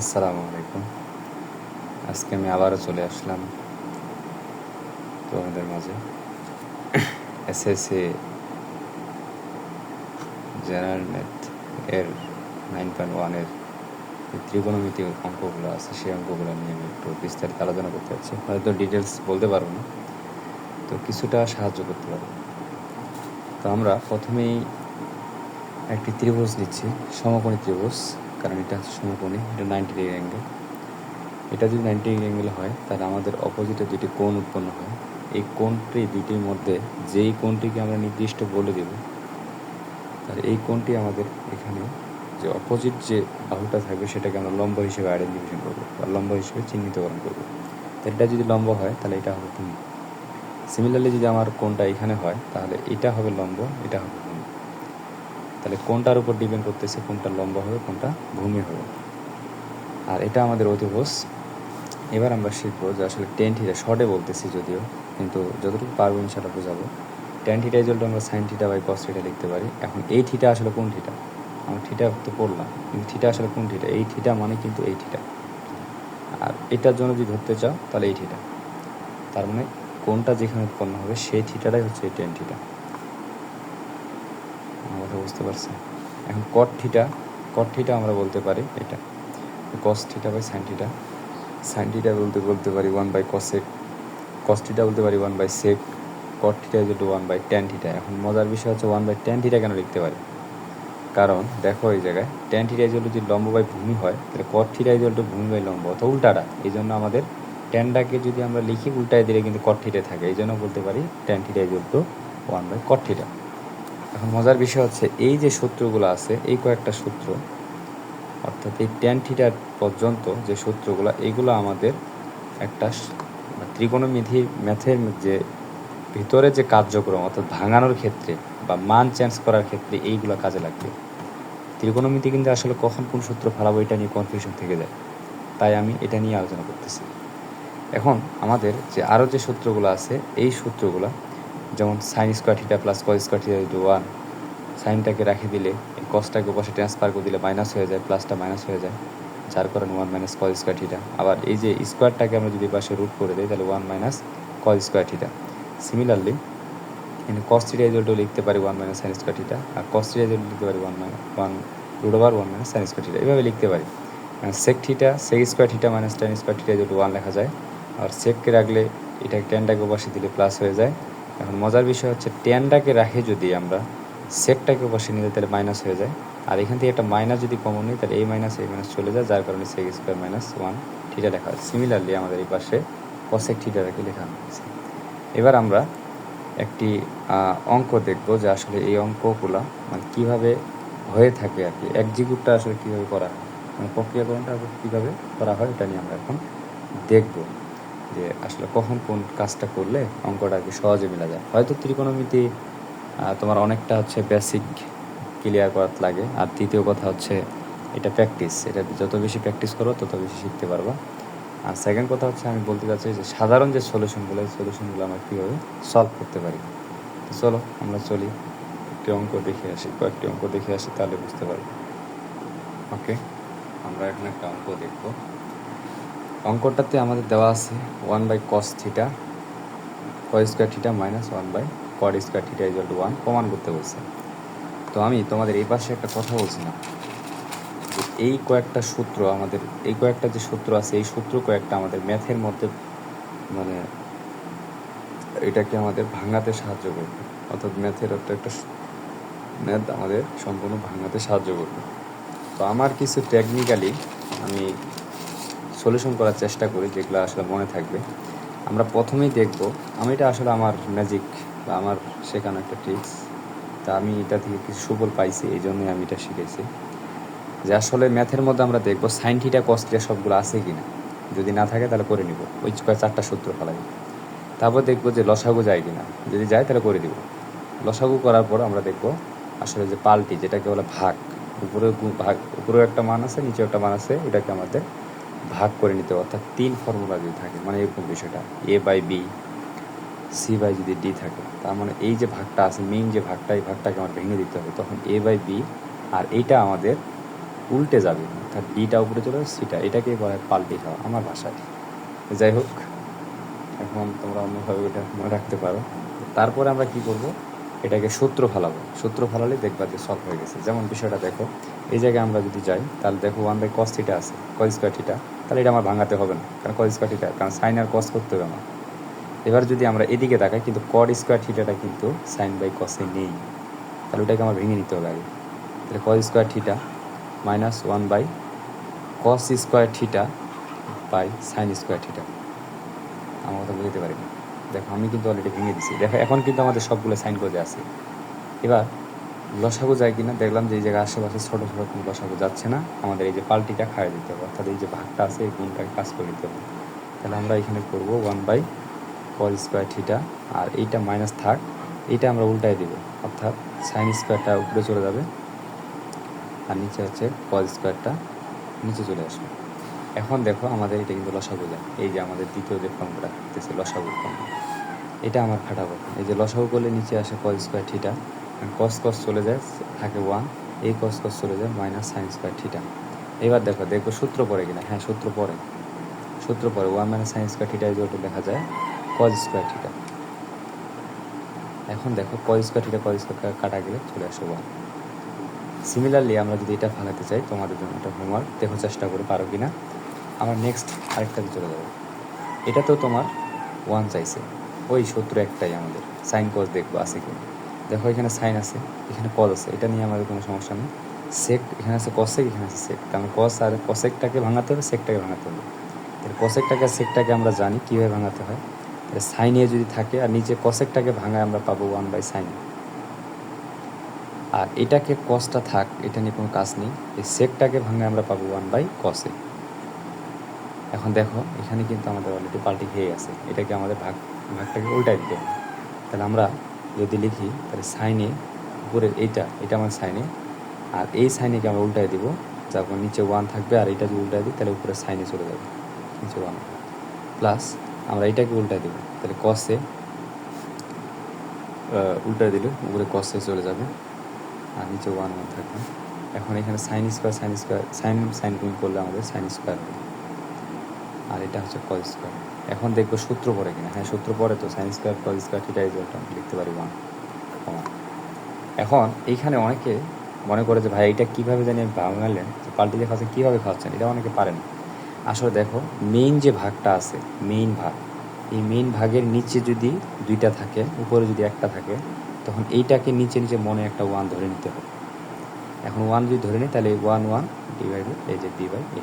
আসসালামু আলাইকুম। আজকে আমি আবারও চলে আসলাম তোমাদের মাঝে। এসএসসি জেনারেল ম্যাথ এর নাইন পয়েন্ট ওয়ানের ত্রিকোণমিতি অঙ্কগুলো আছে, সেই অঙ্কগুলো নিয়ে আমি একটু বিস্তারিত আলোচনা করতে চাচ্ছি হয়তো ডিটেলস বলতে পারব না, তো কিছুটা সাহায্য করতে পারব। তো আমরা প্রথমেই একটি ত্রিভুজ নিচ্ছি, সমকোণী ত্রিভুজ। কারণ এটা হচ্ছে সমকোণী, এটা নাইনটি ডিগ্রি অ্যাঙ্গেল এটা যদি নাইনটি ডিগ্রি অ্যাঙ্গেল হয়, তাহলে আমাদের অপোজিটে দুটি কোণ উৎপন্ন হয়। এই কোণটি দুটির মধ্যে যেই কোণটিকে আমরা নির্দিষ্ট বলে দেব, তাহলে এই কোণটি আমাদের এখানে যে অপোজিট যে বাহুটা থাকবে, সেটাকে আমরা লম্ব হিসেবে আইডেন্টিফিকেশন করব বা লম্ব হিসেবে চিহ্নিতকরণ করব। এটা যদি লম্ব হয়, তাহলে এটা হবে ভূমি সিমিলারলি যদি আমার কোণটা এখানে হয়, তাহলে এটা হবে লম্ব, এটা হবে তাহলে কোনটার উপর ডিপেন্ড করতেছে, কোনটা লম্বা হবে, কোনটা ভূমি হবে। আর এটা আমাদের অতিভুজ। এবার আমরা শিখব যে আসলে টেন থিটা শর্টে বলতেছি যদিও, কিন্তু যতটুকু পারব ইনশাল্লাহ বোঝাবো। টেন থিটা ইজলটা আমরা sine theta by cos theta লিখতে পারি। এখন এই থিটা আসলে কোন থিটা আমরা থিটা তো পড়লাম, কিন্তু থিটা আসলে কোন থিটা এই থিটা মানে কিন্তু এই থিটা আর এটার জন্য যদি ধরতে চাও, তাহলে এই থিটা তার মানে কোনটা যেখানে উৎপন্ন হবে, সেই থিটাটাই হচ্ছে এই টেন থিটা আমার বুঝতে পারছি। এখন কট থিটা কট থিটা আমরা বলতে পারি এটা। Cos theta by sine theta sine theta বলতে বলতে পারি one by cosec cos theta বলতে পারি one by sec cot theta to one by tan theta এখন মজার বিষয় হচ্ছে ওয়ান বাই টেন থিটা কেন লিখতে পারি? কারণ দেখো এই জায়গায় টেন থিটা ইজ যদি লম্ব বাই ভূমি হয়, তাহলে কট থিটা ইজ টু ভূমি বাই লম্ব অথবা উল্টাটা। এই জন্য আমাদের টেনটাকে যদি আমরা লিখি, উল্টায় দিলে কিন্তু কট থিটা থাকে। এই জন্য বলতে পারি tan theta is to one by cot theta এখন মজার বিষয় হচ্ছে, এই যে সূত্রগুলো আছে, এই কয়েকটা সূত্র অর্থাৎ এই টেন থিটার পর্যন্ত যে সূত্রগুলো এগুলো আমাদের একটা স- ত্রিকোণমিতি ম্যাথের যে ভিতরে যে কার্যক্রম, অর্থাৎ ভাঙানোর ক্ষেত্রে বা মান চেঞ্জ করার ক্ষেত্রে এইগুলো কাজে লাগবে। ত্রিকোণমিতি কিন্তু আসলে কখন কোন সূত্র ফেলাবো এটা নিয়ে কনফিউশন থেকে যায়। তাই আমি এটা নিয়ে আলোচনা করতেছি। এখন আমাদের যে আরও যে সূত্রগুলো আছে, এই সূত্রগুলো যেমন sine square theta plus cos square theta into one সাইনটাকে রেখে দিলে এই কসটাকে পাশে ট্রান্সফার করে দিলে মাইনাস হয়ে যায় প্লাসটা মাইনাস হয়ে যায়। যার কারণে one minus cos square theta আবার এই যে স্কোয়ারটাকে আমরা যদি পাশে রুট করে দিই, তাহলে one minus cos square theta similarly এখানে কস থিটা ইজলটাও লিখতে পারি one minus sine square theta আর কস থিটা ইজল লিখতে পারি one minus one root over one minus sine square theta এভাবে লিখতে পারি। Sec theta sec square theta minus tan square theta equal one লেখা যায়। আর সেককে রাখলে এটা টেনটাকে বসে দিলে প্লাস হয়ে যায়। এখন মজার বিষয় হচ্ছে টেনটাকে রাখে যদি আমরা সেকটাকে বসে নিলে তাহলে মাইনাস হয়ে যায়। আর এখান থেকে একটা মাইনাস যদি কমন নিই, তাহলে এই মাইনাস এই মাইনাস চলে যায়, যার কারণে sec square minus one theta লেখা হয়। সিমিলারলি আমাদের এই পাশে কসেক থিটাটাকে লেখা হয়েছে এবার আমরা একটি অঙ্ক দেখব যে আসলে এই অঙ্কগুলো মানে কীভাবে হয়ে থাকে আর কি। এক্সিকিউটটা আসলে কীভাবে করা হয়? মানে প্রক্রিয়াকরণটা কীভাবে করা হয়, এটা নিয়ে আমরা এখন দেখব। যে আসলে কখন কোন কাজটা করলে অঙ্কটা আর কি সহজে মেলা যায়। হয়তো ত্রিকোণমিতি তোমার অনেকটা হচ্ছে বেসিক ক্লিয়ার করার লাগে। আর দ্বিতীয় কথা হচ্ছে এটা প্র্যাকটিস এটা যত বেশি প্র্যাকটিস করো, তত বেশি শিখতে পারবা। আর সেকেন্ড কথা হচ্ছে আমি বলতে চাচ্ছি যে সাধারণ যে সলিউশনগুলো এই সলিউশনগুলো আমরা কীভাবে সলভ করতে পারি? তো চলো, আমরা চলি। একটি অঙ্ক দেখে আসি, কয়েকটি অঙ্ক দেখে আসি, তাহলে বুঝতে পারব। ওকে আমরা এখন একটা অঙ্ক দেখব। অঙ্কটাতে আমাদের দেওয়া আছে ওয়ান বাই কস থিটা কয় square theta minus one by cot square theta is to one প্রমাণ করতে বলছে। তো আমি তোমাদের এই পাশে একটা কথা বলছিলাম যে এই কয়েকটা সূত্র আমাদের, এই কয়েকটা যে সূত্র আছে, এই সূত্র কয়েকটা আমাদের ম্যাথের মধ্যে মানে এটাকে আমাদের ভাঙাতে সাহায্য করবে। অর্থাৎ ম্যাথের একটা একটা ম্যাথ আমাদের সম্পূর্ণ ভাঙাতে সাহায্য করবে। তো আমার কিছু টেকনিক্যালি আমি সলিউশন করার চেষ্টা করি যেগুলো আসলে মনে থাকবে। আমরা প্রথমেই দেখব, আমি এটা আসলে আমার ম্যাজিক বা আমার শেখানো একটা ট্রিক্স তা আমি এটা থেকে কিছু সুফল পাইছি, এই জন্যই আমি এটা শিখেছি। যে আসলে ম্যাথের মধ্যে আমরা দেখব সাইন থিটা কস থিটা সবগুলো আছে কি না যদি না থাকে তাহলে করে নিব, ওই চারটা সূত্র ফেলাই। তারপর দেখব যে লসাগু যায় কি না যদি যায় তাহলে করে দিব। লসাগু করার পর আমরা দেখব আসলে যে পাল্টি, যেটাকে বলে ভাগ, উপরে ভাগ, উপরেও একটা মান আছে, নিচেও একটা মান আছে, এটাকে আমাদের ভাগ করে নিতে অর্থাৎ তিন ফর্মুলা যদি থাকে মানে এরকম বিষয়টা A by B C by যদি ডি থাকে, তার মানে এই যে ভাগটা আছে মেইন যে ভাগটা, এই ভাগটাকে আমার ভেঙে দিতে হবে, তখন এ বাই বি আর এইটা আমাদের উল্টে যাবে, অর্থাৎ বিটা উপরে চলে যাবে সিটা এটাকে বলা হয় পাল্টি খাওয়া, আমার ভাষায়। যাই হোক, এখন তোমরা অন্যভাবে মনে রাখতে পারো। তারপরে আমরা কি করব? এটাকে সূত্র ফালাবো। সূত্র ফালালে দেখবা যে সলভ হয়ে গেছে। যেমন বিষয়টা দেখো, এই জায়গায় আমরা যদি যাই, তাহলে দেখো ওয়ান বাই কস থিটা আছে কস স্কোয়ার থিটা তাহলে এটা আমার ভাঙাতে হবে না, কারণ কস স্কোয়ার থিটা কারণ সাইন আর কস করতে হবে আমার। এবার যদি আমরা এদিকে তাকাই, কিন্তু কড স্কোয়ার থিটাটা কিন্তু সাইন বাই কসে নেই। তাহলে ওটাকে আমার ভেঙে নিতে হবে আগে। তাহলে cos square theta minus one by cos square theta by sine square theta আমার কথা বুঝতে পারি না দেখো, আমি কিন্তু অলরেডি ভেঙে দিছি। দেখো, এখন কিন্তু আমাদের সবগুলো সাইন করে আছে। এবার, লসাগু যায় কিনা, দেখলাম যে এই জায়গায় আশেপাশে ছোটো ছোটো কোনো লসাগু যাচ্ছে না। আমাদের এই যে পাল্টিটা খাইয়ে দিতে হবে, অর্থাৎ এই যে ভাগটা আছে, এই গুণটাকে কাজ করে দিতে হবে। তাহলে আমরা এখানে করব one by cos square theta আর এইটা মাইনাস থাক, এইটা আমরা উল্টাই দেবো। অর্থাৎ সাইন স্কোয়ারটা উপরে চলে যাবে, আর নিচে হচ্ছে কল স্কোয়ারটা নিচে চলে আসবে। এখন দেখো, আমাদের এটা কিন্তু লসাগু যায়। এই যে আমাদের দ্বিতীয় যে ফর্মটা দেখতেছে লসাগু ফর্ম এটা আমার খাটাবো এই যে লসাগু করলে নিচে আসে কস স্কোয়ার থিটা কস কস চলে যায়, থাকে ওয়ান এই কস কস চলে যায় মাইনাস সাইন স্কোয়ার থিটা এবার দেখো দেখো সূত্র পড়ে কিনা। হ্যাঁ সূত্র পড়ে। সূত্র পড়ে one minus sine square theta is to লেখা যায় কস স্কোয়ার থিটা এখন দেখো cos square theta cos square কাটা গেলে চলে আসে ওয়ান সিমিলারলি আমরা যদি এটা ফালাতে চাই, তোমাদের জন্য একটা হোমওয়ার্ক দেখো চেষ্টা করে পারো কিনা। আমার নেক্সট আরেকটাতে চলে যাব। এটা তো তোমার ওয়ান চাইছে। ওই শত্রু একটাই আমাদের। সাইন কজ দেখব, আছে কি দেখো, এখানে সাইন আছে, এখানে কজ আছে। এটা নিয়ে আমাদের কোনো সমস্যা নেই। সেক, এখানে আছে কসেক, এখানে আছে সেক। কারণ কস আর কসেকটাকে ভাঙাতে হবে, সেকটাকে ভাঙাতে হবে। তাহলে কসেকটাকে আর সেকটাকে আমরা জানি কীভাবে ভাঙাতে হয়। তাহলে সাইনে যদি থাকে, আর নিচে কসেকটাকে ভাঙায় আমরা পাবো ওয়ান বাই সাইন আর এটাকে কসটা থাক, এটা নিয়ে কোনো কাজ নেই। এই সেকটাকে ভাঙে আমরা পাবো ওয়ান বাই কসে এখন দেখো, এখানে কিন্তু আমাদের অলরেডি পাল্টি খেয়ে গেছে। এটাকে আমাদের ভাগ ভাগটাকে উল্টাই দিতে তাহলে আমরা যদি লিখি, তাহলে সাইনে উপরের এইটা, এটা আমার সাইনে আর এই সাইনেকে আমরা উল্টাই দিব। যখন নিচে ওয়ান থাকবে আর এটা যদি উল্টাই দিই, তাহলে উপরে সাইনে চলে যাবে। নিচে ওয়ান প্লাস আমরা এটাকে উল্টাই দিব। তাহলে কসে উল্টাই দিলে উপরে কসে চলে যাবে। আর নিচে ওয়ান ওয়ান থাকবে। এখন এখানে sine square sine square sine sine গুণ করলে আমাদের সাইন স্কোয়ার আর এটা হচ্ছে কস স্কোয়ার এখন দেখব সূত্র পড়ে কিনা। হ্যাঁ সূত্র পড়ে তো sine square cos square theta ইজলটা লিখতে পারি ওয়ান এখন এইখানে অনেকে মনে করে যে, ভাই, এটা কীভাবে জানি বাঙালেন পাল্টি দিয়ে খাচ্ছেন কীভাবে খাচ্ছেন এটা অনেকে পারেন। আসলে দেখো মেইন যে ভাগটা আছে মেইন ভাগ, এই মেইন ভাগের নিচে যদি দুইটা থাকে, উপরে যদি একটা থাকে, তখন এইটাকে নিচে নিচে মনে একটা ওয়ান ধরে নিতে হবে। এখন ওয়ান যদি ধরে নিই, তাহলে ওয়ান ওয়ান ডিভাইডেড এই যে ডি বাই এ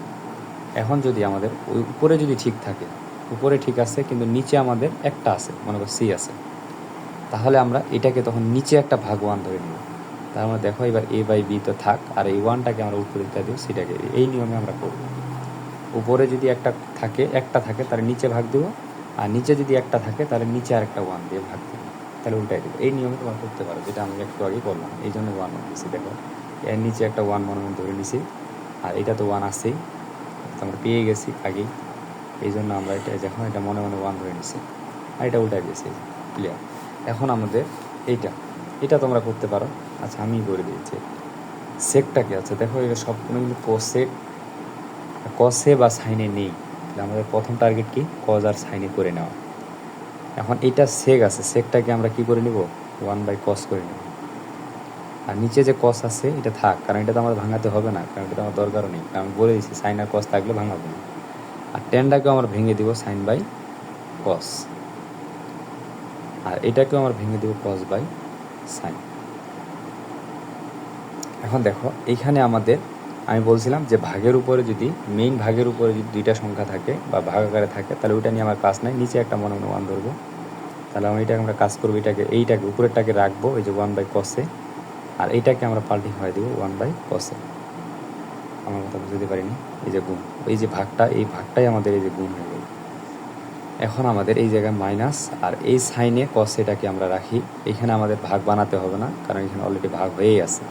এখন যদি আমাদের ওই উপরে যদি ঠিক থাকে উপরে ঠিক আছে, কিন্তু নিচে আমাদের একটা আছে, মনে করো সি আছে। তাহলে আমরা এটাকে তখন নিচে একটা ভাগ ওয়ান ধরে নিব। তার মানে দেখো এবার এ বাই বি তো থাক, আর এই ওয়ানটাকে আমরা উপরে দিতে দিব, সিটাকে। এই নিয়মে আমরা করব। উপরে যদি একটা থাকে একটা থাকে, তাহলে নিচে ভাগ দেবো, আর নিচে যদি একটা থাকে, তাহলে নিচে আর একটা ওয়ান দিয়ে ভাগ দেবো। তাহলে উল্টাই দেবো। এই নিয়মে তোমরা করতে পারো, যেটা আমি একটু আগে বললাম। এই জন্য ওয়ান দিচ্ছি দেখো। এর নিচে একটা ওয়ান ওয়ান ধরে নিছি, আর এটা তো ওয়ান আসছেই আমরা পেয়ে গেছি আগেই। এই জন্য আমরা এটা যখন এটা মনে মনে ওয়ান ধরে নিছি। আর এটা উল্টাই দিয়েছি ক্লিয়ার এখন আমাদের এইটা, এটা তোমরা করতে পারো। আচ্ছা আমি করে দিয়েছি। সেকটাকে আছে? দেখো এটা সব কোনো কিন্তু কোসেক কসে বা সাইনে নেই। আমাদের প্রথম টার্গেট কি? কজ আর সাইনে করে নেওয়া। এখন এটা সেক আছে সেকটাকে আমরা কি করে নিব? ওয়ান বাই কস করে নেব। আর নিচে যে কস আছে, এটা থাক, কারণ এটা তো আমার ভাঙাতে হবে না, কারণ এটা আমার দরকারও নেই। আমি বলে দিচ্ছি সাইন আর কস থাকলে ভাঙাবো না। আর টেনটাকেও আমরা ভেঙে দিব সাইন বাই কস আর এটাকেও আমরা ভেঙে দেবো কস বাই সাইন এখন দেখো, এইখানে আমাদের, আমি বলছিলাম যে ভাগের উপরে যদি মেইন ভাগের উপরে যদি দুইটা সংখ্যা থাকে বা ভাগ আকারে থাকে, তাহলে ওইটা নিয়ে আমার কাজ নাই, নিচে একটা মনে মনে ওয়ান ধরবো। তাহলে আমি এটাকে আমরা কাজ করব, এটাকে, এইটাকে, উপরেরটাকে রাখব, এই যে ওয়ান বাই কসে আর এইটাকে আমরা পাল্টি হয়ে দেবো ওয়ান বাই কসে আমার কথা বুঝতে পারিনি। এই যে গুণ, এই যে ভাগটা, এই ভাগটাই আমাদের এই যে গুণ হয়ে গেল। এখন আমাদের এই জায়গায় মাইনাস আর এই সাইনে কস এটাকে আমরা রাখি। এখানে আমাদের ভাগ বানাতে হবে না, কারণ এখানে অলরেডি ভাগ হয়েই আছে।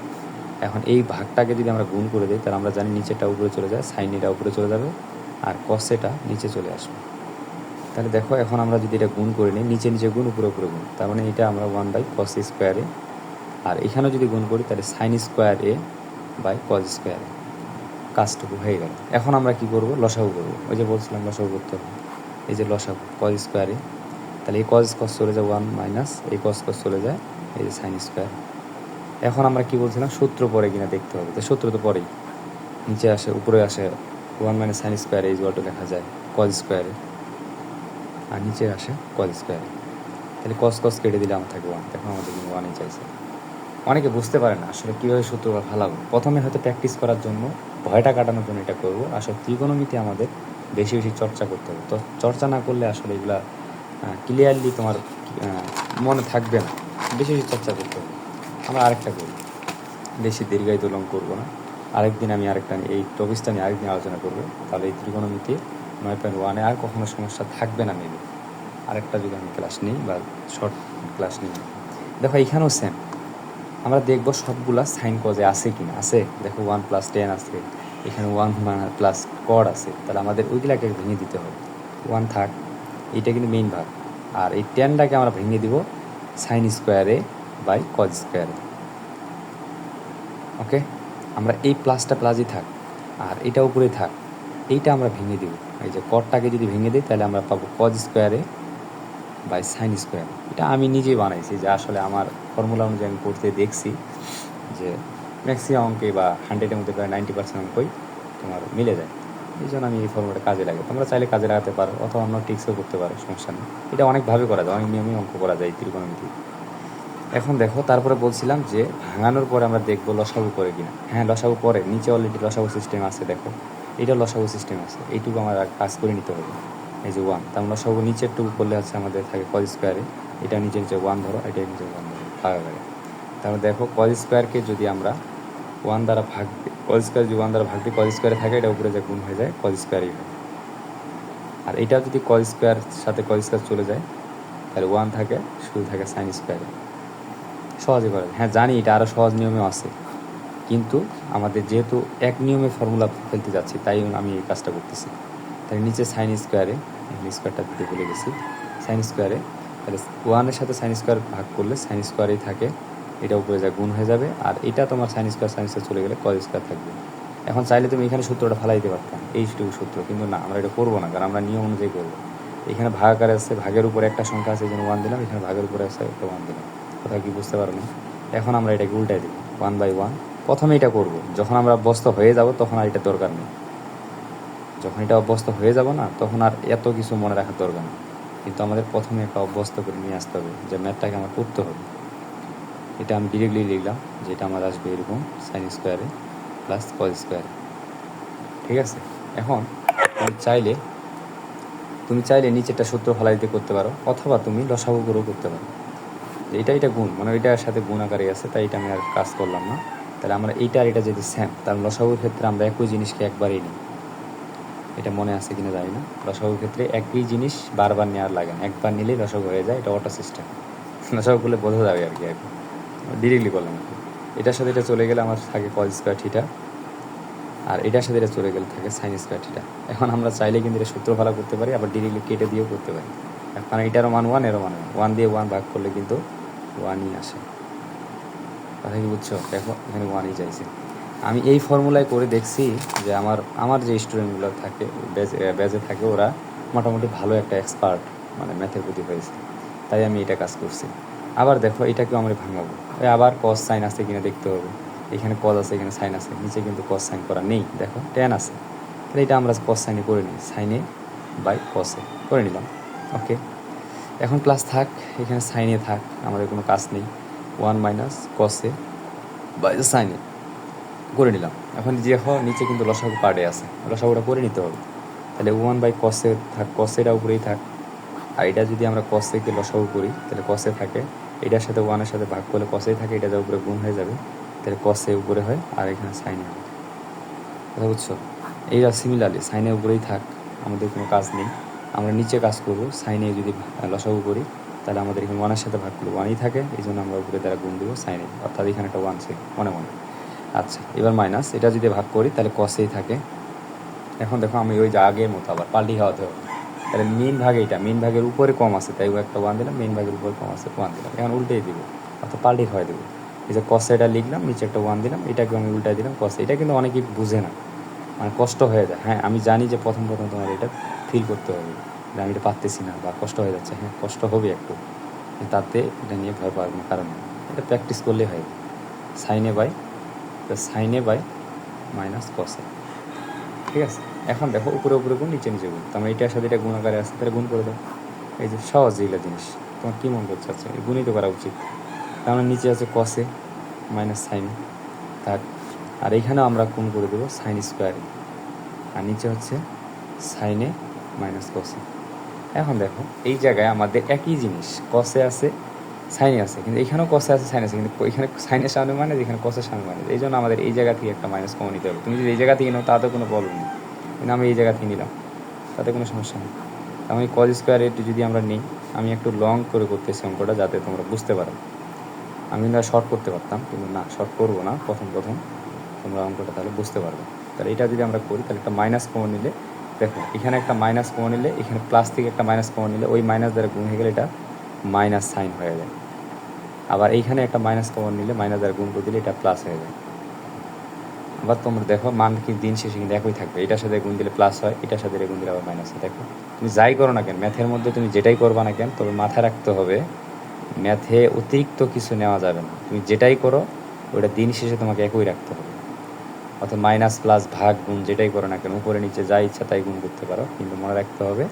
এখন এই ভাগটাকে যদি আমরা গুণ করে দিই, তাহলে আমরা জানি নিচেটা উপরে চলে যায় সাইন এটা উপরে চলে যাবে, আর কস এটা নিচে চলে আসবে। তাহলে দেখো, এখন আমরা যদি এটা গুণ করে নিই, নিচে নিচে গুণ, উপরে উপরে গুণ। তার মানে এটা আমরা ওয়ান বাই কস স্কোয়ারে আর এখানেও যদি গুণ করি, তাহলে sine square A by cos square কাজটুকু হয়ে গেল। এখন আমরা কি করব? লসাগু করব। ওই যে বলছিলাম, লসাগু করতে হবে। এই যে লসাগু কজ স্কোয়ারে তাহলে এই কজ কস চলে যায় ওয়ান মাইনাস এই কস কস চলে যায়, এই যে সাইন স্কোয়ার এখন আমরা কি বলছিলাম? সূত্র পরে কিনা দেখতে হবে। তো সূত্র তো পরেই নিচে আসে, উপরে আসে ওয়ান মাইনাস সাইন স্কোয়ারে এই ওয়াটু লেখা যায় কজ স্কোয়ারে আর নিচে আসে কজ স্কোয়ারে তাহলে কস কস কেটে দিলে আমার থাকে ওয়ান এখন আমাদের কিন্তু ওয়ানই চাইছে। অনেকে বুঝতে পারে না আসলে কীভাবে সূত্রটা ফালাবো। প্রথমে হয়তো প্র্যাকটিস করার জন্য ভয়টা কাটানোর জন্য এটা করব। আসলে ত্রিকোণমিতি আমাদের বেশি বেশি চর্চা করতে হবে। তো চর্চা না করলে আসলে এগুলা ক্লিয়ারলি তোমার মনে থাকবে না। বেশি বেশি চর্চা করতে হবে। আমরা আরেকটা করি। বেশি দীর্ঘায়িত লং করব না। আরেকদিন আমি আরেকটা এই টপিকসটা নিয়ে আরেকদিন আলোচনা করব। তাহলে এই ত্রিকোণমিতি নয় পয়েন্ট ওয়ানে আর কখনো সমস্যা থাকবে না মেবি আরেকটা যদি আমি ক্লাস নিই বা শর্ট ক্লাস নিই। দেখো এখানেও সেম আমরা দেখব সবগুলা সাইন কজে আছে কি না আছে? দেখো ওয়ান প্লাস টেন আছে। এখানে ওয়ান প্লাস কড আছে। তাহলে আমাদের ওইগুলাকে ভেঙে দিতে হবে। ওয়ান থাক এইটা কিন্তু মেইন ভাগ। আর এই টেনটাকে আমরা ভেঙে দিব সাইন স্কোয়ারে বাই কজ স্কোয়ারে ওকে আমরা এই প্লাসটা প্লাসই থাক। আর এটা উপরে থাক। এইটা আমরা ভেঙে দিব। এই যে কডটাকে যদি ভেঙে দিই, তাহলে আমরা পাবো কজ স্কোয়ারে বাই সাইন স্কোয়ার এটা আমি নিজেই বানাইছি যে আসলে আমার ফর্মুলা অনুযায়ী আমি করতে দেখছি যে ম্যাক্সিমাম অঙ্কে বা হান্ড্রেডের মধ্যে প্রায় নাইনটি পার্সেন্ট অঙ্কই তোমার মিলে যায়। এই জন্য আমি এই ফর্মুলাটা কাজে লাগে তোমরা চাইলে কাজে লাগাতে পারো অথবা অন্য টিক্সও করতে পারো, সমস্যা নেই। এটা অনেকভাবে করা যায়, অনেক নিয়মেই অঙ্ক করা যায় ত্রিকোণমিতি। এখন দেখো, তারপরে বলছিলাম যে ভাঙানোর পরে আমরা দেখব লসাগু করে কিনা। হ্যাঁ লসাগু পরে নিচে অলরেডি লসাগু সিস্টেম আছে, দেখো। এটা লসাগু সিস্টেম আছে। এইটুকু আমার কাজ করে নিতে হবে। এই যে ওয়ান তার লসাগু নিচেরটুকু করলে আছে আমাদের থাকে কজ স্কোয়ারে এটা নিচের যে ওয়ান ধরো, এটা নিচে ওয়ান ধরো ভাগা লাগে। তাহলে দেখো কজ স্কোয়ারকে যদি আমরা ওয়ান দ্বারা ভাগ কজ স্কোয়ার যদি ওয়ান দ্বারা ভাগ দিই কজ স্কোয়ারে থাকে, এটা উপরে যে গুণ হয়ে যায় কজ স্কোয়ারই হয়। আর এটা যদি কজ স্কোয়ার সাথে কজ স্কোয়ার চলে যায়, তাহলে ওয়ান থাকে, শুধু থাকে সাইন স্কোয়ারে সহজে করা যায় হ্যাঁ জানি এটা আরও সহজ নিয়মে আছে। কিন্তু আমাদের যেহেতু এক নিয়মে ফর্মুলা ফেলতে যাচ্ছি, তাই আমি এই কাজটা করতেছি। তাই নিচে সাইন স্কোয়ারে স্কোয়ারটা দিতে ভুলে গেছি সাইন স্কোয়ারে তাহলে ওয়ানের সাথে সাইন স্কোয়ার ভাগ করলে সাইন স্কোয়ারেই থাকে, এটা উপরে যা গুণ হয়ে যাবে, আর এটা তোমার সাইন স্কোয়ার সাইন স্কোয়ার চলে গেলে কজ স্কোয়ার থাকবে। এখন চাইলে তুমি এখানে সূত্রটা ফালাই দিতে পারতাম এইটুকু সূত্র, কিন্তু না, আমরা এটা করব না, কারণ আমরা নিয়ম অনুযায়ী করব। এখানে ভাগ আকারে আছে, ভাগের উপরে একটা সংখ্যা আছে জন্য ওয়ান দিলাম, এখানে ভাগের উপরে আছে একটা ওয়ান দিলাম। কোথাও কি বুঝতে পারো না? এখন আমরা এটাকে উল্টাই দিই ওয়ান বাই ওয়ান প্রথমে এটা করব, যখন আমরা অভ্যস্ত হয়ে যাব, তখন আর এটা দরকার নেই। যখন এটা অভ্যস্ত হয়ে যাব না, তখন আর এত কিছু মনে রাখার দরকার না কিন্তু আমাদের প্রথমে একটা অভ্যস্ত করে নিয়ে আসতে হবে যে ম্যাথটাকে আমার করতে হবে। এটা আমি ডিরেক্টলি লিখলাম যেটা আমার আসবে এরকম সাইন স্কোয়ারে প্লাস কজ স্কোয়ারে ঠিক আছে? এখন তুমি চাইলে তুমি চাইলে নিচেরটা সূত্র ফালাই দিতে করতে পারো, অথবা তুমি লসাগু করেও করতে পারো। এটা এটা গুণ মানে এটার সাথে গুণ আকারে আছে তাই এটা আমি আর কাজ করলাম না। তাহলে আমরা এইটা আর এটা যদি স্যাম তাহলে লসাগুর ক্ষেত্রে আমরা একই জিনিসকে একবারই নিই। এটা মনে আছে কিনা জানি না। লসাগুর ক্ষেত্রে একই জিনিস বারবার নেওয়ার লাগে না। একবার নিলেই লসাগু হয়ে যায়, এটা অটো সিস্টেম লসাগু করলে বোঝা যাবে আর কি আর কি। ডিরেক্টলি করলাম আর কি। এটার সাথে এটা চলে গেলে আমার থাকে কজ স্কোয়ার থিটা আর এটার সাথে এটা চলে গেলে থাকে সাইন স্কোয়ার থিটা এখন আমরা চাইলে কিন্তু এটা সূত্র ভালো করতে পারি, আবার ডিরেক্টলি কেটে দিয়েও করতে পারি। এখন এটারও মান ওয়ান এরও মান ওয়ান দিয়ে ওয়ান ভাগ করলে কিন্তু ওয়ানই আসে। কথা কি বুঝছ? দেখো, এখানে ওয়ানই চাইছে। আমি এই ফর্মুলায় করে দেখছি যে আমার আমার যে স্টুডেন্টগুলো থাকে, ব্যাচে থাকে, ওরা মোটামুটি ভালো একটা এক্সপার্ট মানে ম্যাথের প্রতি হয়েছে। তাই আমি এটা কাজ করছি। আবার দেখো, এটাকেও আমরা ভাঙাবো। ওই আবার কস সাইন আছে কিনা দেখতে হবে। এখানে কজ আছে, এখানে সাইন আছে। নিচে কিন্তু কস সাইন করা নেই। দেখো টেন আছে। তাহলে এটা আমরা কস সাইনে করে নিই। সাইনে বাই কসে করে নিলাম। ওকে এখন ক্লাস থাক। এখানে সাইনে থাক। আমাদের কোনো কাজ নেই। ওয়ান মাইনাস কসে বাই সাইনে করে নিলাম। এখন যে হ নিচে কিন্তু লসাগু পার্টে আছে। লসাগুটা করে নিতে হবে। তাহলে ওয়ান বাই কসে থাক কসেটা উপরেই থাক। আর এটা যদি আমরা কস থেকে লসাগু করি, তাহলে কসে থাকে। এটার সাথে ওয়ানের সাথে ভাগ করলে কসেই থাকে, এটা যা উপরে গুণ হয়ে যাবে। তাহলে কসে উপরে হয় আর এখানে সাইনে হয় কথা বুঝছ? এইটা সিমিলারলি সাইনের উপরেই থাক। আমাদের কোনো কাজ নেই। আমরা নিচে কাজ করব সাইনে যদি লসাগু করি, তাহলে আমাদের এখানে ওয়ানের সাথে ভাগ করলে ওয়ানই থাকে। এই জন্য আমরা উপরে দ্বারা গুণ দেবো সাইনে অর্থাৎ এখানে একটা ওয়ান ছিল, মনে মনে। আচ্ছা এবার মাইনাস এটা যদি ভাগ করি, তাহলে কসেই থাকে। এখন দেখো আমি ওই যে আগের মতো আবার পাল্টি খাওয়াতে হবে। তাহলে মেন ভাগ এটা মেন ভাগের উপরে কম আছে, তাই ও একটা ওয়ান দিলাম মেন ভাগের উপরে কম আছে ওয়ান দিলাম। এখন উল্টেই দিব অর্থাৎ পাল্টি খাওয়াই দেবো। এই যে কসে এটা লিখলাম, নিচে একটা ওয়ান দিলাম এটাকে আমি উল্টাই দিলাম কসে এটা কিন্তু অনেকেই বুঝে না। মানে কষ্ট হয়ে যায়। হ্যাঁ আমি জানি যে প্রথম প্রথম তোমার এটা ফিল করতে হবে। যে আমি এটা পারতেছি না, বা কষ্ট হয়ে যাচ্ছে। হ্যাঁ কষ্ট হবে একটু। তাতে এটা নিয়ে ভয় পাওয়ার কোনো কারণ নেই। এটা প্র্যাকটিস করলেই হয়। সাইনে বাই সাইনে বাই মাইনাস কসে ঠিক আছে? এখন দেখো উপরে উপরে গুণ, নিচে নিচে গুণ। তোমার এটার সাথে এটা গুণাকারে আছে, তাহলে গুণ করে দাও। এই যে সহজ যেগুলো জিনিস। তোমার কী মন করছে আচ্ছা গুণই তো করা উচিত। তার মানে নিচে আছে কসে মাইনাস সাইন তার, আর এইখানেও আমরা গুণ করে দেবো সাইন স্কোয়ারে আর নিচে হচ্ছে সাইনে মাইনাস কসে এখন দেখো, এই জায়গায় আমাদের একই জিনিস। কসে আছে সাইনে আছে, কিন্তু এখানেও কসে আছে, সাইন আছে, কিন্তু এখানে সাইনের সামনে মানে এখানে কসের সামনে মানে। এই জন্য আমাদের এই জায়গা থেকে একটা মাইনাস কমন নিতে হবে। তুমি যদি এই জায়গা থেকে নাও তাতে কোনো প্রবলেম নেই। কিন্তু আমি এই জায়গা থেকে নিলাম, তাতে কোনো সমস্যা নেই। আমি কজ স্কোয়ারে যদি আমরা নিই, আমি একটু লং করে করতেছি অঙ্কটা, যাতে তোমরা বুঝতে পারো। আমি না শর্ট করতে পারতাম, কিন্তু না শর্ট করব না, প্রথম প্রথম। তোমরা অঙ্কটা তাহলে বুঝতে পারবে। তাহলে এটা যদি আমরা করি, তাহলে একটা মাইনাস কমন নিলে, দেখো, এখানে একটা মাইনাস কমন নিলে, এখানে প্লাস থেকে একটা মাইনাস কমন নিলে, ওই মাইনাস দ্বারা গুণ হয়ে গেলে এটা মাইনাস সাইন হয়ে যায়। আবার এইখানে একটা মাইনাস কমন নিলে মাইনাস দ্বারা গুণ করে দিলে এটা প্লাস হয়ে যায়। আবার তোমরা দেখো মান কি দিন শেষে কিন্তু একই থাকবে। এটার সাথে গুণ দিলে প্লাস হয়, এটার সাথে গুণ দিলে আবার মাইনাস হয়। দেখো, তুমি যাই করো না কেন ম্যাথের মধ্যে তুমি যেটাই করবা না কেন, তবে মাথায় রাখতে হবে ম্যাথে অতিরিক্ত কিছু নেওয়া যাবে না। তুমি যেটাই করো ওটা দিন শেষে তোমাকে একই রাখতে হবে। অর্থাৎ মাইনাস প্লাস ভাগ গুণ যেটাই করো না কেন, উপরে নিচে যা ইচ্ছা তাই গুণ করতে পারো। কিন্তু মনে রাখতে হবে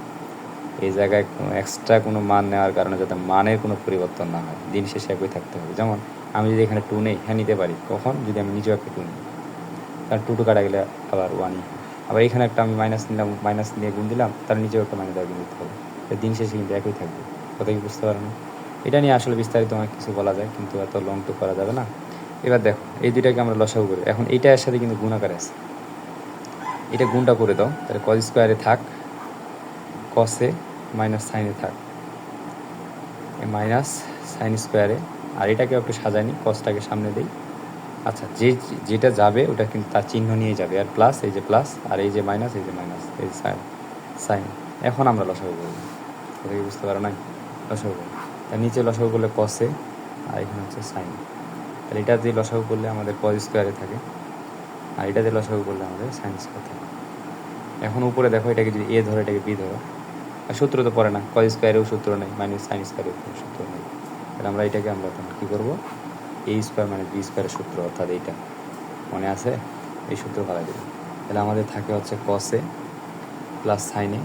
এই জায়গায় কোনো এক্সট্রা কোনো মান নেওয়ার কারণে যাতে মানের কোনো পরিবর্তন না হয়। দিন শেষে একই থাকতে হবে। যেমন, আমি যদি এখানে টু নেই হ্যাঁ নিতে পারি। কখন? যদি আমি নিজেও একটা টু নিই। কারণ টু টু কাটা গেলে আবার ওয়ানই আবার এখানে একটা আমি মাইনাস নিলাম মাইনাস নিয়ে গুণ দিলাম, তার নিজেও একটা মাইনাস গুণ দিতে হবে। দিন শেষে কিন্তু একই থাকবে। কথা কি বুঝতে পারো না এটা নিয়ে আসলে বিস্তারিত অনেক কিছু বলা যায়, কিন্তু এত লং তো করা যাবে না। এবার দেখো, এই দুইটাকে আমরা লসাগু করি। এখন এইটা এর সাথে কিন্তু গুণাকার আছে। এটা গুণটা করে দাও। তাহলে কজ স্কোয়ারে থাক। কসে মাইনাস সাইনে থাক। মাইনাস সাইন স্কোয়ারে আর এটাকে একটু সাজানি কসটাকে সামনে দিই। আচ্ছা যে, যেটা যাবে, ওটা কিন্তু তার চিহ্ন নিয়ে যাবে। আর প্লাস এই যে প্লাস আর এই যে মাইনাস এই যে মাইনাস এই যে সাইন সাইন এখন আমরা লসাগু করব। ওটা কি বুঝতে পারো না লসাগু করব। তার নিচে লসাগু করলে কসে আর এখানে হচ্ছে সাইন তাহলে এটা দিয়ে লসাগু করলে আমাদের কজ স্কোয়ারে থাকে। আর এটা দিয়ে লসাগু করলে আমাদের সাইন স্কোয়ার থাকে। এখন উপরে দেখো, এটাকে যদি এ ধরো, এটাকে বি ধরো। আর সূত্র তো পড়ে না কজ স্কোয়ারেও সূত্র নেই মাইনাস সাইন স্কোয়ারেও কোনো সূত্র নেই। তাহলে আমরা এটাকে আমরা তখন কী করব? এ স্কোয়ার মানে বি স্কোয়ারের সূত্র, অর্থাৎ এইটা। মনে আছে? এই সূত্র ভালো দেবে তাহলে আমাদের থাকে হচ্ছে কসে প্লাস সাইনে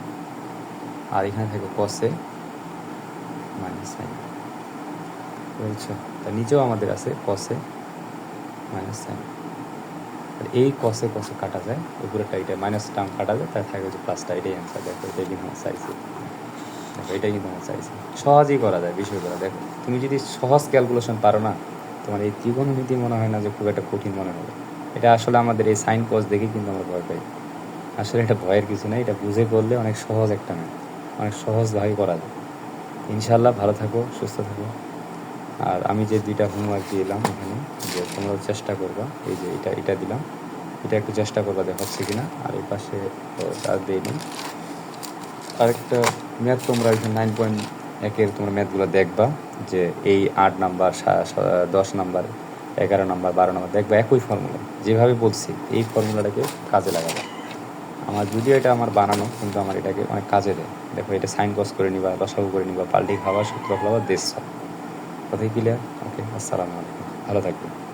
আর এখানে থাকে কসে মাইনাস সাইনে বুঝছ? তার নিচেও আমাদের আছে কসে মাইনাস সাইন তাহলে এই কসে কসে কাটা যায় উপরেরটা এটা মাইনাস টার্ম কাটা যায়, তার থাকে হচ্ছে প্লাসটা এটাই অ্যান্সার দেখো, এটাই কিন্তু আমার চাইছে দেখো, এটাই কিন্তু আমার চাইছে সহজেই করা যায়, বিষয় করা দেখো, তুমি যদি সহজ ক্যালকুলেশন পারো না, তোমার এই ত্রিকোণমিতি মনে হয় না যে খুব একটা কঠিন মনে হবে। এটা আসলে আমাদের এই সাইন কস দেখেই কিন্তু আমরা ভয় পাই। আসলে এটা ভয়ের কিছু নেই, এটা বুঝে করলে অনেক সহজ একটা ম্যাথ, অনেক সহজভাবে করা যায়। ইনশাল্লাহ ভালো থাকো, সুস্থ থাকো। আর আমি যে দুইটা হোমওয়ার্ক দিলাম এখানে, যে তোমরাও চেষ্টা করবা, এই যে এটা এটা দিলাম। এটা একটু চেষ্টা করবা যে হচ্ছে কিনা, আর এই পাশে দিয়ে নিই। আরেকটা ম্যাথ তোমরা এখানে নাইন পয়েন্ট একের তোমরা ম্যাথগুলো দেখবা, যে এই আট নাম্বার দশ নাম্বার, এগারো নাম্বার, বারো নাম্বার, দেখবা একই ফর্মুলা যেভাবে বলছি, এই ফর্মুলাটাকে কাজে লাগাবা। আমার যদিও এটা আমার বানানো, কিন্তু আমার এটাকে অনেক কাজে দেয়। দেখো, এটা সাইন কস করে নিবা রসাগু করে নিবা, পাল্টি খাওয়া সূত্র খাওয়া দেশ কথাই ক্লিয়ার ওকে আসসালামু আলাইকুম। ভালো থাকবে